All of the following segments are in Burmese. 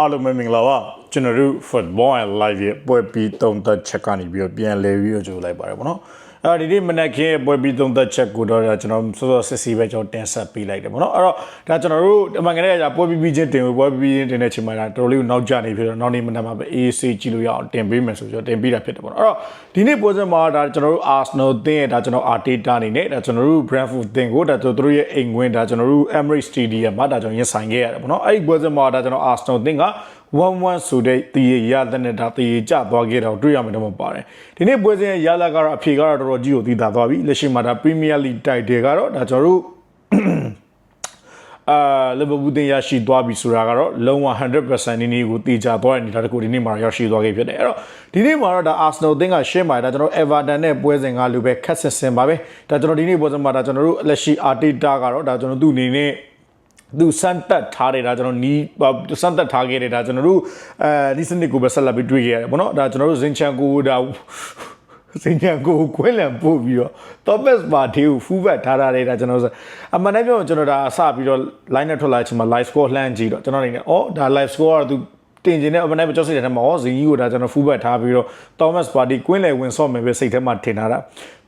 အားလုံးပဲမင်္ဂလာပါကျွန်တော်တို့ football and live ရဲ့ပွဲပြီးသုံးသက်ချက်ကနေပြီးတော့ပြန်လဲပြီးတော့ကြိုလိုက်ပါတယ်ဗောနော် အဲဒီနေ့မနက်ခင်းပွဲပြီးသုံးသက်ချက်ကိုတော့ကျွန်တော်စောစောစစ်စီပဲကျွန်တော်တင်ဆက်ပေးလိုက်တယ်ဗောနော်အဲ့တော့ဒါကျွန်တော်တို့အမှန်ကန်တဲ့ကြာပွဲပြီးပြီးချင်းတင်ပွဲပြီးပြီးချင်းတင်တဲ့ချိန်မှာဒါတော်တော်လေးကိုနောက်ကျနေဖြစ်တော့နောက်နေ့မနက်မှာပဲ AC ကြည့်လို့ရအောင်တင်ပေးမယ်ဆိုပြီးတော့တင်ပေးတာဖြစ်တယ်ဗောနော်အဲ့တော့ဒီနေ့ပွဲစဉ်မှာဒါကျွန်တော်တို့ Arsenal တင်းရဲ့ဒါကျွန်တော် Arteta အနေနဲ့ဒါကျွန်တော်တို့ Brentford တင်းကိုဒါသူတို့ရဲ့အိမ်ဝင်ဒါကျွန်တော်တို့ Emirates Stadium မှာဒါကျွန်တော်ရင်ဆိုင်ခဲ့ရတယ်ဗောနော်အဲ့ဒီပွဲစဉ်မှာဒါကျွန်တော် Arsenal တင်းက 1-1ဆိုတဲ့တည်ရတဲ့နဲ့ဒါတည်ကြသွားခဲ့တော့တွေ့ရမှာတော့မပါတယ်ဒီနေ့ပွဲစဉ်ရဲ့ရလာကတော့အဖြေကတော့တော်တော်ကြီးကိုတည်တာသွားပြီလက်ရှိမှာဒါ Premier League title ကတော့ဒါကျွန်တော်တို့အာလီဗာပူးတင်ရရှိသွားပြီဆိုတာကတော့လုံးဝ100%နီးနီးကိုတည်ကြသွားတဲ့အနေအထားတစ်ခုဒီနေ့မှာရရှိသွားခဲ့ဖြစ်တယ်အဲ့တော့ဒီနေ့မှာတော့ဒါ Arsenal အသင်းကရှင်းပါတယ်ဒါကျွန်တော် Everton နဲ့ပွဲစဉ်ကလူပဲခက်ဆင်ဆင်ပါပဲဒါကျွန်တော်ဒီနေ့ပွဲစဉ်မှာဒါကျွန်တော်တို့လက်ရှိ Arteta ကတော့ဒါကျွန်တော်သူ့အနေနဲ့ သူစမ်းတက်ထားတယ်ဒါကျွန်တော်နီးစမ်းတက်ထားခဲ့တယ်ဒါကျွန်တော်တို့အဲဒီစနစ်ကိုပဲဆက်လက်ပြီးတွေ့ခဲ့ရတယ်ပေါ့နော်ဒါကျွန်တော်တို့ဇင်ချန်ကိုဒါစင်ချန်ကိုကွင်းလန်ပို့ပြီးတော့ Thomas Partey ကိုဖူးဘက်ထားထားတယ်ဒါကျွန်တော်ဆိုအမှန်တမ်းပြောရင်ကျွန်တော်ဒါအစပြီးတော့ line နဲ့ထွက်လာချိန်မှာ live score လှမ်းကြည့်တော့ကျွန်တော်အနေနဲ့အော်ဒါ live score ကတော့သူတင်ကျင်တဲ့အပနိုင်မကြောက်စိတ်ထဲမှာဟောဇင်ကြီးကိုဒါကျွန်တော်ဖူးဘက်ထားပြီးတော့ Thomas Partey ကွင်းလယ်ဝင်ဆော့မယ်ပဲစိတ်ထဲမှာထင်ထားတာ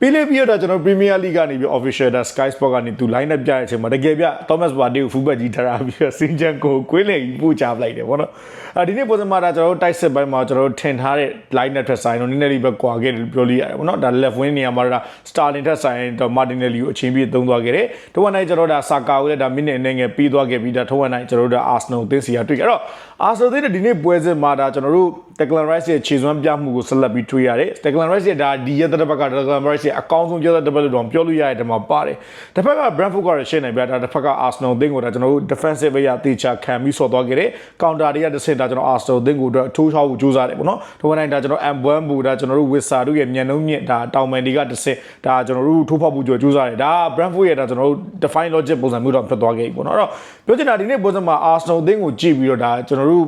ပြီးလေပြီးတော့ကျွန်တော် Premier League ကနေပြီး official ဒါ Sky Sport ကနေသူ line နဲ့ပြတဲ့အချိန်မှာတကယ်ပြ Thomas Partey ကိုဖူးဘက်ကြီးထားတာပြီးတော့စင်ချန်ကိုကွင်းလယ်ကြီးပို့ချပလိုက်တယ်ဗောနော်အဲဒီနေ့ပုံစံမှာဒါကျွန်တော်တို့တိုက်စစ်ပိုင်းမှာကျွန်တော်တို့ထင်ထားတဲ့ line နဲ့ထွက်ဆိုင်တော့နည်းနည်းလေးပဲကွာခဲ့တယ်ပြောလို့ရတယ်ဗောနော်ဒါ left wing နေရာမှာဒါ Starling ထက်ဆိုင်တော့ Martinelli ကိုအချင်းပြည့်သုံးသွားခဲ့တယ်။ထို့ဝနိုင်ကျွန်တော်ဒါစာကာကိုလည်းဒါမိနစ်အနေငယ်ပြီးသွားခဲ့ပြီးဒါထို့ဝနိုင်ကျွန်တော်တို့ဒါ Arsenal အသင်းစီကတွေ့ကြတော့ Arsenal အသင်းဒီနေ့ပွဲစဉ်မှာဒါကျွန်တော်တို့ Declan Rice ရဲ့ခြေစွမ်းပြမှုကိုဆက်လက်ပြီးတွေ့ရတယ်။ Declan Rice ရဲ့ဒါဒီရက်တဲ့ဘက်က Declan Rice ရဲ့အကောင်းဆုံးရက်တဲ့ဘက်လို့တော့ပြောလို့ရတဲ့တမှာပါတယ်။တစ်ဖက်က Brentford ကရှင်းနေပြတာတစ်ဖက်က Arsenal အသင်းကိုဒါကျွန်တော်တို့ defensive အရာတေချာခံပြီးဆော့သွားခဲ့တယ်။ counter တွေကတစ်ဆင့်ဒါကျွန်တော် Arsenal အသင်းကိုအတွက်အထိုးချောက်ဖို့ကြိုးစားတယ်ပေါ့နော်။ထို့ဝနိုင်ဒါကျွန်တော် M1 ဘူဒါကျွန်တော်တို့ Wissa တို့ရဲ့မြန်နှုံးမြင့်ဒါတောင်ပန်တွေကတစ်ဆင့်ဒါကျွန်တော်တို့ထိုးဖောက်ဖို့ကြိုးစားတယ်ဒါ Brentford ရဲ့ဒါကျွန်တော်တို့ define logic ပုံစံမျိုးတော့ဖြစ်သွားခဲ့ပြီပေါ့နော်အဲ့တော့ပြောချင်တာဒီနေ့ပုံစံမှာ Arsenal အသင်းကိုကြည့်ပြီးတော့ဒါကျွန်တော်တို့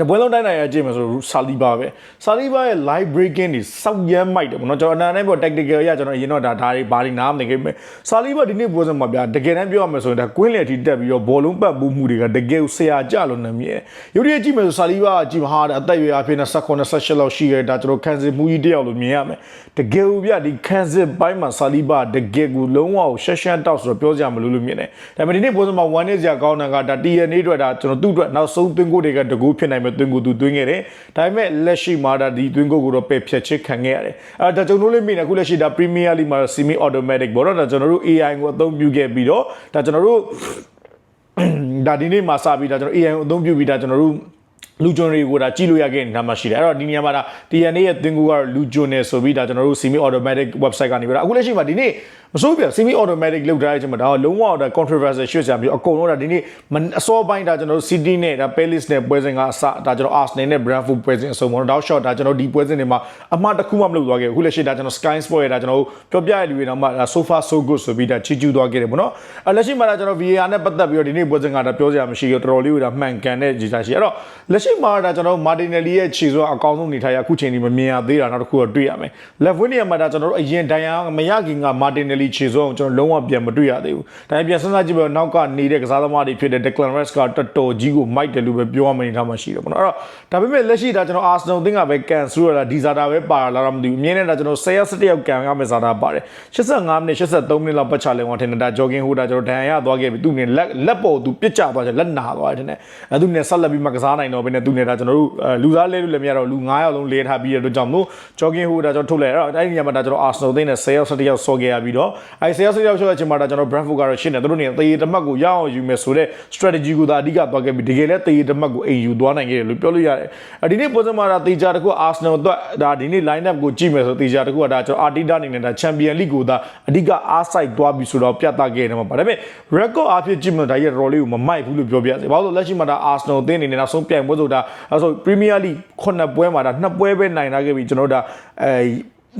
တပွဲလုံးတိုင်းနိုင်ရကြည့်မယ်ဆိုတော့ဆာလီဘာပဲဆာလီဘာရဲ့ live breaking တွေစောက်ရမ်းမိုက်တယ်ပေါ့နော်ကျွန်တော်အနာနဲ့ပေါ့ tactical ရကျွန်တော်အရင်တော့ဒါဒါတွေဘာတွေနားမနေခဲ့မယ်ဆာလီဘာဒီနေ့ပွဲစဉ်မှာဗျာတကယ်တမ်းပြောရမယ်ဆိုရင်ဒါကွင်းလေအထိတက်ပြီးတော့ဘောလုံးပတ်မှုမှုတွေကတကယ်ဆရာကြလို့နာမည်ရုပ်ရည်ကြည့်မယ်ဆိုဆာလီဘာကြည့်မှာဟာအသက်ရွယ်အဖြစ်နဲ့16 28လောက်ရှိခဲ့ဒါကျွန်တော်ခန်းစစ်မှုကြီးတယောက်လို့မြင်ရမယ်တကယ်ဗျာဒီခန်းစစ်ပိုင်းမှာဆာလီဘာတကယ်ကိုလုံးဝရှက်ရှက်တောက်ဆိုတော့ပြောစရာမလိုလို့မြင်တယ်ဒါပေမဲ့ဒီနေ့ပွဲစဉ်မှာ1 day စရာကောင်းတာကဒါ TNA အတွက်ဒါကျွန်တော်သူ့အတွက်နောက်ဆုံးသွင်းကိုတွေကတကူဖြစ်နိုင်မဲ့သွင်းကိုသူသွင်းခဲ့တယ်ဒါပေမဲ့လက်ရှိမှာဒါဒီသွင်းကိုကိုတော့ပယ်ဖြတ်ချစ်ခံခဲ့ရတယ်အဲဒါကျွန်တော်တို့လည်းမြင်တယ်အခုလက်ရှိဒါ Premier League မှာ semi automatic ဘောတော့ဒါကျွန်တော်တို့ AI ကိုအသုံးပြုခဲ့ပြီးတော့ဒါကျွန်တော်တို့ဒါဒီနေ့မှာစပြီးဒါကျွန်တော် AI ကိုအသုံးပြုပြီးဒါကျွန်တော်တို့ လူဂျွန်တွေကိုဒါကြည့်လို့ရခဲ့နေတာမှရှိတယ်အဲ့တော့ဒီနေရာမှာဒါ TNA ရဲ့သင်ကူကတော့လူဂျွန်နယ်ဆိုပြီးဒါကျွန်တော်တို့ semi automatic website ကနေပြီးတော့အခုလက်ရှိမှာဒီနေ့မစိုးပြ semi automatic လောက်ထားတဲ့အချိန်မှာဒါလုံးဝဒါ controversy ရွှေ့ချပြီးအကုန်လုံးဒါဒီနေ့အစောပိုင်းဒါကျွန်တော်တို့ City နဲ့ဒါ Palace နဲ့ပွဲစဉ်ကအစဒါကျွန်တော် Arsenal နဲ့ Brentford ပွဲစဉ်အစုံပေါ့နော် shot ဒါကျွန်တော်ဒီပွဲစဉ်တွေမှာအမှားတစ်ခုမှမလုပ်သွားခဲ့ဘူးအခုလက်ရှိဒါကျွန်တော် Sky Sport ရဲ့ဒါကျွန်တော်တို့ပြောပြရတဲ့လူတွေတော့မှဒါ so far so good ဆိုပြီးဒါချီကျူးသွားခဲ့တယ်ပေါ့နော်အဲလက်ရှိမှာဒါကျွန်တော် VAR နဲ့ပတ်သက်ပြီးတော့ဒီနေ့ပွဲစဉ်ကဒါပြောစရာမရှိဘူးတော်တော်လေးကိုဒါမှန်ကန်တဲ့ဂျီတာရှိအဲ့တော့လက်ရှိမှာဒါကျွန်တော် Martinelli ရဲ့ခြေစွမ်းအကောင်းဆုံးနေထိုင်ရအခုချိန်ဒီမမြင်ရသေးတာနောက်တစ်ခုတော့တွေ့ရမယ် left wing နေရာမှာဒါကျွန်တော်တို့အရင်ဒိုင်ယာမရခင်က Martinelli ခြေစွမ်းကိုကျွန်တော်လုံးဝပြန်မတွေ့ရသေးဘူးဒါပေမဲ့ပြန်စဉ်းစားကြည့်ပြီးတော့နောက်ကနေနေတဲ့ကစားသမားတွေဖြစ်တဲ့ Declan Rice ကတော်တော်ကြီးကိုမိုက်တယ်လို့ပဲပြောရမယ့်အနေထားမှာရှိတယ်ပေါ့နော်အဲ့တော့ဒါပေမဲ့လက်ရှိဒါကျွန်တော် Arsenal အသင်းကပဲကန်ဆူရတာဒီဇာတာပဲပါလာတော့မသိဘူးအမြင်နဲ့ဒါကျွန်တော်10ရက်17ရက်ကန်ရမယ့်ဇာတာပါတယ်85မိနစ်83မိနစ်လောက်ပတ်ချလဲဝင်ထင်တာဂျော်ဂင်ဟိုဒါကျွန်တော်ဒဏ်ရာရသွားခဲ့ပြီသူနဲ့လက်လက်ပေါ်သူပြစ်ကျသွားတယ်လက်နာသွားတယ်ထင်တယ်အဲသူနဲ့ဆက်လက်ပြီးမကစားနိုင်တော့ဘဲနဲ့သူနဲ့ဒါကျွန်တော်တို့လူသားလဲလို့လည်းမရတော့လူ9ယောက်လုံးလဲထားပြီးတဲ့အတွက်ကြောင့်မို့ဂျော်ဂင်ဟိုဒါကျွန်တော်ထုတ်လိုက်အဲ့တော့အဲ့ဒီညမှာဒါကျွန်တော် Arsenal အသင်းနဲ့10ရက်17ရက်ဆော့ခဲ့ရပြီးတော့အဲ10ရက်17ရက်ဆော့တဲ့အချိန်မှာဒါကျွန်တော် Brentford ကတော့ရှင်းတယ်သူတို့နေတရေတမတ်ကိုရအောင်ယူမယ်ဆိုတဲ့ strategy ကိုသာအဓိကသွားခဲ့ပြီးတကယ်လဲတရေတမတ်ကိုအိမ်ယူသွားနိုင်ခဲ့တယ်လို့ပြောလို့ရတယ်ဒီနေ့ပုံစံမှာဒါတေချာတခု Arsenal အတွက်ဒါဒီနေ့ line up ကိုကြည့်မယ်ဆိုတေချာတခုကဒါကျွန်တော် Arteta အနေနဲ့ဒါ Champion League ကိုသာအဓိကအားစိုက်သွားပြီဆိုတော့ပြသခဲ့တယ်မှာပါဒါပေမဲ့ record အဖြစ်ကြည့်မယ်ဒါရဲ့ role လေးကိုမမိုက်ဘူးလို့ပြောပြရစေဘာလို့လက်ရှိမှာဒါ Arsenal အသင်းအနေနဲ့နောက်ဆုံးပြိုင်ပွဲဆိုတာအဲဆို Premier League ခုနှစ်ပွဲမှာဒါနှစ်ပွဲပဲနိုင်လာခဲ့ပြီကျွန်တော်တို့ဒါအဲ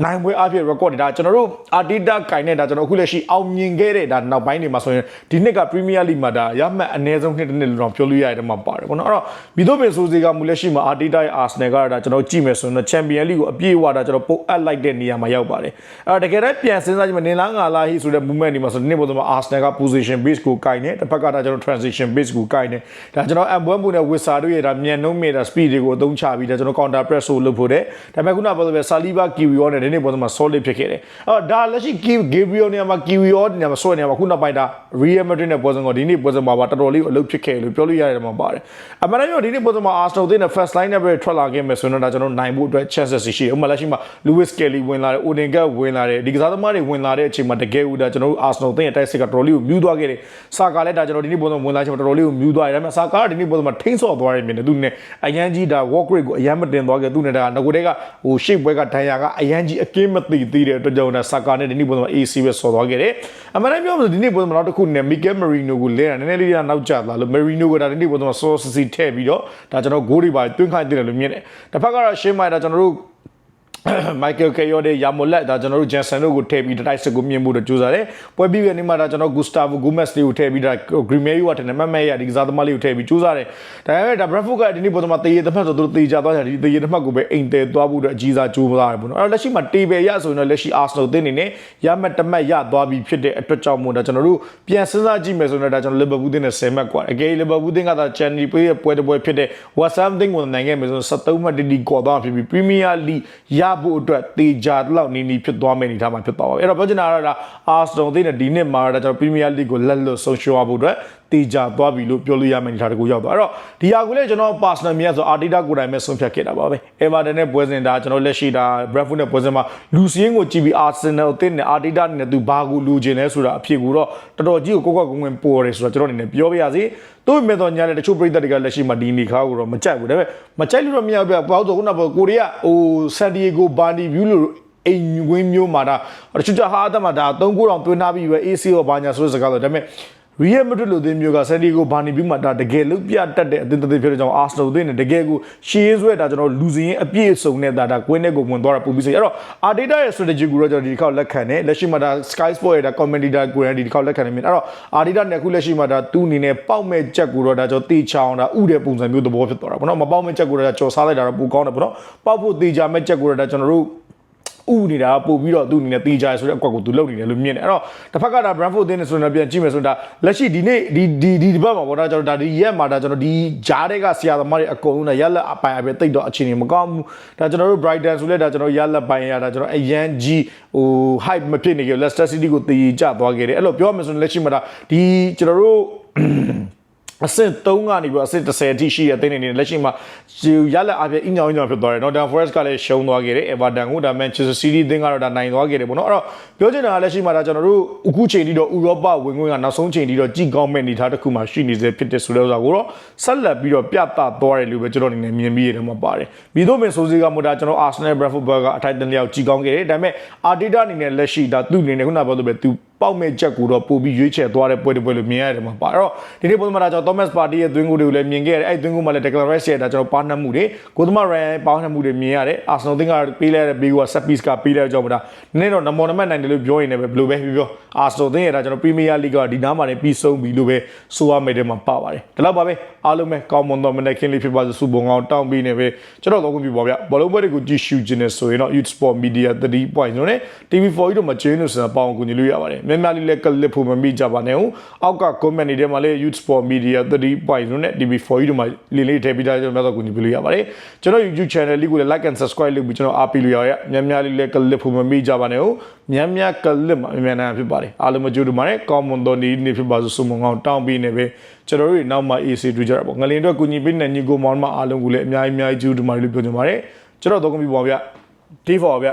နိုင်ပွဲအဖြစ် record တွေဒါကျွန်တော်တို့ Arteta ကင်နေတာကျွန်တော်အခုလက်ရှိအောင်မြင်ခဲ့တဲ့ဒါနောက်ပိုင်းတွေမှာဆိုရင်ဒီနှစ်က Premier League မှာဒါရမှတ်အနည်းဆုံးနှစ်တစ်နှစ်လို့တော့ပြောလို့ရတဲ့မှာပါတယ်ပေါ့နော်အဲ့တော့ဘီဒိုပင်ဆိုစီကမူလက်ရှိမှာ Arteta ရဲ့ Arsenal ကဒါကျွန်တော်ကြည့်မယ်ဆိုရင် Champion League ကိုအပြည့်အဝဒါကျွန်တော်ပုတ်အပ်လိုက်တဲ့နေရာမှာရောက်ပါတယ်အဲ့တော့တကယ်တော့ပြန်စဉ်းစားကြည့်မယ်နင်လားငါလားဟိဆိုတဲ့ movement ဒီမှာဆိုဒီနေ့ပုံစံမှာ Arsenal က position base ကိုကင်နေတစ်ဖက်ကဒါကျွန်တော် transition base ကိုကင်နေဒါကျွန်တော် M1 ဘူးနဲ့ Wizard တို့ရဲ့ဒါမြန်နှုံးမေတာ speed တွေကိုအသုံးချပြီးဒါကျွန်တော် counter press ကိုလုပ်ဖို့တဲ့ဒါပေမဲ့ခုနပြောသလိုပဲ Saliba Kiwior နဲ့ဒီနေ့ပုံစံမှာ solid ဖြစ်ခဲ့တယ်အဲ့တော့ဒါလက်ရှိ Gabriel နေရာမှာ Kiwior နေရာမှာ solid နေရာမှာခုနောက်ပိုင်းဒါ Real Madrid နဲ့ပုံစံကဒီနေ့ပုံစံမှာပါတော်တော်လေးကိုအလုပ်ဖြစ်ခဲ့လို့ပြောလို့ရတယ်မှာပါတယ်အမှန်တမ်းပြောဒီနေ့ပုံစံမှာ Arsenal တဲ့ first line နဲ့ပဲထွက်လာခဲ့မယ်ဆိုတော့ဒါကျွန်တော်နိုင်ဖို့အတွက် chances ရှိတယ်ဥပမာလက်ရှိမှာ Lewis Kelly ဝင်လာတယ် Odegaard ဝင်လာတယ်ဒီကစားသမားတွေဝင်လာတဲ့အချိန်မှာတကယ်ဦးဒါကျွန်တော်တို့ Arsenal တဲ့တိုက်စစ်ကတော်တော်လေးကိုမြူးသွားခဲ့တယ်။စာကာလည်းဒါကျွန်တော်ဒီနေ့ပုံစံဝင်လာချိန်မှာတော်တော်လေးကိုမြူးသွားတယ်ဒါပေမဲ့စာကာကဒီနေ့ပုံစံမှာထိန်းဆော့သွားတယ်မြင်တယ်သူနဲ့အရန်ကြီးဒါ walk rate ကိုအရန်မတင်သွားခဲ့သူနဲ့ဒါငကိုတဲ့ကဟို shape ဘွဲကဒဏ်ရာကအရန်ကြီးအကင်းမသိသေးတဲ့အတွက်ကြောင့်ဒါစာကာနဲ့ဒီနေ့ပုံစံမှာ AC ပဲဆော်သွားခဲ့တယ်။အမှန်တမ်းပြောလို့ဒီနေ့ပုံစံမှာနောက်တစ်ခုနဲ့ Miguel Marino ကိုလဲတာနည်းနည်းလေးကနောက်ကျလာလို့ Marino ကဒါဒီနေ့ပုံစံမှာ sauce စီထည့်ပြီးတော့ဒါကျွန်တော်ဂိုးတွေပါတွင်းခိုင်းတယ်လို့မြင်တယ်။တစ်ဖက်ကတော့ရှင်းမိုင်ဒါကျွန်တော်တို့ မိုက်ကယ်ကေယော်တဲ့ယာမိုလက်ဒါကျွန်တော်တို့ဂျန်ဆန်တို့ကိုထည့်ပြီးတိုက်စစ်ကိုမြင်ဖို့တော့ကြိုးစားတယ်။ပွဲပြီးတဲ့နေ့မှာဒါကျွန်တော်ဂူစတာဗိုဂိုမက်စ်လေးကိုထည့်ပြီးဒါဂရီမဲယူကထည့်နေမမက်ရဒီကစားသမားလေးကိုထည့်ပြီးကြိုးစားတယ်။ဒါပေမဲ့ဒါဘရက်ဖို့ကဒီနေ့ပေါ်မှာတေးရသမတ်ဆိုသူတို့တေးကြသွားကြတယ်ဒီတေးရသမတ်ကိုပဲအိမ်တဲသွားဖို့အတွက်အကြီးစားကြိုးစားတယ်ပေါ့နော်။အဲ့တော့လက်ရှိမှာတေးပဲရဆိုရင်တော့လက်ရှိအာဆနယ်တင်းနေနဲ့ရမှတ်တမတ်ရသွားပြီးဖြစ်တဲ့အတွက်ကြောင့်မို့ဒါကျွန်တော်တို့ပြန်စဉ်းစားကြည့်မယ်ဆိုရင်ဒါကျွန်တော်လီဗာပူးတင်းနဲ့10မှတ်กว่าအကယ်လီဗာပူးတင်းကသာချန်နီပေးရဲ့ပွဲတစ်ပွဲဖြစ်တဲ့ West Ham တင်းကိုနိုင်ခဲ့မယ်ဆိုရင်73မှတ်တီတီကော်သွားဖြစ်ပြီး Premier League ရ ဖို့အတွက်တေးကြလောက်နီးနီးဖြစ်သွားမယ်အနေထားမှာဖြစ်သွားပါပြီအဲ့တော့ပြောချင်တာကတော့ဒါအာစတိုန်သိတဲ့ဒီနှစ်မှာတော့ကျွန်တော်ပရီးမီးယားလိကိုလက်လွတ်ဆုံးရှုံးဖို့အတွက်တေချာသွားပြီလို့ပြောလို့ရမယ်အနေထားတကူရောက်သွားအဲ့တော့ဒီဟာကိုလည်းကျွန်တော် personal မြတ်ဆိုအာတီတာကိုယ်တိုင်ပဲဆုံးဖြတ်ခဲ့တာပါပဲ Everton နဲ့ပွဲစဉ်ဒါကျွန်တော်လက်ရှိဒါ Brentford နဲ့ပွဲစဉ်မှာလူစင်းကိုကြည့်ပြီး Arsenal အသင်းနဲ့အာတီတာနဲ့သူဘာကိုလူချင်လဲဆိုတာအဖြစ်ကိုတော့တော်တော်ကြီးကိုကိုကွက်ကုန်းဝင်ပေါ်တယ်ဆိုတော့ကျွန်တော်အနေနဲ့ပြောပြရစီတို့မဲ့တော့ညာတဲ့တချို့ပြည်သက်တွေကလက်ရှိမှာဒီနေခါကိုတော့မကြိုက်ဘူးဒါပေမဲ့မကြိုက်လို့တော့မရဘူးပြပေါ့ဆိုခုနကကိုရီးယားဟိုဆန်ဒီယေဂိုဘာနီဗျူးလို့အိမ်ဝင်းမျိုးမှာဒါတချို့ကြဟာအသက်မှာဒါ၃ခုတောင်တွင်းထားပြီးပဲ AC ရောဘာညာဆိုတဲ့စကားဆိုဒါပေမဲ့ Real Madrid လိုအသင်းမျိုးက San Diego ဘာနီပြီးမှဒါတကယ်လို့ပြတတ်တဲ့အသင်းတစ်သင်းဖြစ်တဲ့ကြောင့် Arsenal အသင်းနဲ့တကယ်ကိုရှေးဆွဲတာကျွန်တော်လူစင်းအပြည့်စုံနဲ့ဒါဒါကွင်းထဲကိုဝင်သွားတာပုံပြီးဆိုအဲ့တော့ Arteta ရဲ့ strategy ကိုတော့ကျွန်တော်ဒီတစ်ခေါက်လက်ခံတယ်လက်ရှိမှာဒါ Sky Sport ရဲ့ဒါ commentator ကိုရဒီတစ်ခေါက်လက်ခံနေမြင်အဲ့တော့ Arteta နဲ့အခုလက်ရှိမှာဒါသူ့အနေနဲ့ပေါက်မဲ့ချက်ကိုတော့ဒါကျွန်တော်တေချောင်းဒါဥတဲ့ပုံစံမျိုးသဘောဖြစ်သွားတာပေါ့နော်မပေါက်မဲ့ချက်ကိုတော့ကြော်စားလိုက်တာတော့ပိုကောင်းတယ်ပေါ့နော်ပေါက်ဖို့တေချာမဲ့ချက်ကိုတော့ဒါကျွန်တော်တို့ ဥနေတာပို့ပြီးတော့သူ့အနေနဲ့တေးကြရဆိုတဲ့အကွက်ကိုသူလုပ်နေတယ်လို့မြင်တယ်အဲ့တော့တစ်ဖက်ကဒါ Brentford အသင်းနဲ့ဆိုရင်ပြန်ကြည့်မယ်ဆိုတော့ဒါလက်ရှိဒီနေ့ဒီဒီဒီဒီဘက်မှာပေါ့ဒါကျွန်တော်ဒါဒီရက်မှာဒါကျွန်တော်ဒီဂျားတွေကဆရာသမားတွေအကုန်လုံးနဲ့ရက်လက်အပိုင်အပဲတိတ်တော့အခြေအနေမကောင်းဘူးဒါကျွန်တော်တို့ Brighton ဆိုလဲဒါကျွန်တော်ရက်လက်ပိုင်ရတာကျွန်တော်အရန်ကြီးဟို hype မဖြစ်နေကြ Leicester City ကိုတေးကြသွားခဲ့တယ်အဲ့လိုပြောမယ်ဆိုရင်လက်ရှိမှာဒါဒီကျွန်တော်တို့ အဆင့်3ကနေပြီးအဆင့်10အထိရှိတဲ့အသင်းတွေနေလက်ရှိမှာရလက်အပြည့်အညောင်းညောင်းဖြစ်သွားတယ်နော်ဒါ Forest ကလည်းရှုံးသွားခဲ့တယ် Everton ကိုဒါ Manchester City အသင်းကတော့ဒါနိုင်သွားခဲ့တယ်ပေါ့နော်အဲ့တော့ပြောချင်တာကလက်ရှိမှာဒါကျွန်တော်တို့အခုချိန်ထိတော့ဥရောပဝင်ခွင့်ကနောက်ဆုံးချိန်ထိတော့ကြည့်ကောင်းမဲ့အနေထားတစ်ခုမှရှိနေစေဖြစ်တဲ့ဆိုတဲ့ဥစ္စာကိုတော့ဆက်လက်ပြီးတော့ပြသသွားတယ်လို့ပဲကျွန်တော်အနေနဲ့မြင်ပြီးရတယ်မှာပါတယ်ပြီးတော့မင်းဆိုစီကမို့ဒါကျွန်တော် Arsenal Brentford ကအထိုက်တန်လျောက်ကြည့်ကောင်းခဲ့တယ်ဒါပေမဲ့ Arteta အနေနဲ့လက်ရှိဒါသူ့အနေနဲ့ခုနပြောလို့ပဲသူ ပေါက်မဲ့ချက်ကိုတော့ပို့ပြီးရွေးချယ်သွားတဲ့ပွဲတစ်ပွဲလို့မြင်ရတယ်မှာပါအဲ့တော့ဒီနေ့ပုံမှန်တာကျွန်တော် Thomas Partey ရဲ့သွင်းကိုတွေကိုလည်းမြင်ခဲ့ရတယ်အဲ့သွင်းကိုမှလည်း Declan Rice ရဲ့ဒါကျွန်တော်ပါနှက်မှုတွေကိုသမ Ryan ပေါင်းနှက်မှုတွေမြင်ရတယ် Arsenal သင်းကပေးလိုက်တဲ့ဘေးက set piece ကပေးလိုက်ကြောင့်မဒါနည်းတော့နမောနမတ်နိုင်တယ်လို့ပြောရင်လည်းဘယ်လိုပဲပြောပြော Arsenal သင်းရဲ့ဒါကျွန်တော် Premier League ကဒီနားမှာလည်းပြီးဆုံးပြီလို့ပဲဆိုရမယ်တဲ့မှာပါပါတယ်ဒါတော့ပါပဲအားလုံးပဲကောင်းမွန်သောမနေ့ခင်းလေးဖြစ်ပါစေစုပုံကောင်းတောင်းပြီးနေပဲကျွန်တော်တော့ခွင့်ပြုပါဗျဘောလုံးပွဲတွေကိုကြည့်ရှုခြင်းနဲ့ဆိုရင်တော့ Youth Sport Media 3.0နဲ့ TV4 တို့မှာကျင်းလို့ဆိုတာပေါအောင်ကူညီလို့ရပါတယ်များများလေးလည်းကလစ်ဖို့မမိကြပါနဲ့ဦးအောက်က comment တွေထဲမှာလည်း Youth Sport Media 3.0နဲ့ TV4 တို့မှာလေးလေးထည့်ပြီးသားကျွန်တော်များတော့ကူညီပေးလို့ရပါတယ်ကျွန်တော် YouTube channel လေးကိုလည်း like and subscribe လုပ်ပြီးကျွန်တော်အားပေးလို့ရရများများလေးလည်းကလစ်ဖို့မမိကြပါနဲ့ဦးများများကလစ်မှာအများနာဖြစ်ပါတယ်အားလုံးမကြိုးတူပါတယ်ကောင်းမွန်သောနေ့နေ့ဖြစ်ပါစို့ဆုမွန်ကောင်းတောင်းပြီးနေပဲကျွန်တော်တို့နောက်မှ AC တွေ့ကြတာပေါ့ငလင်တော့ကူညီပေးတဲ့ညီကိုမောင်မအားလုံးကိုလည်းအများကြီးအများကြီးကြိုးတူပါတယ်လို့ပြောချင်ပါတယ်ကျွန်တော်တော့ကွန်ပျူတာပါဗျ D4 ဗျ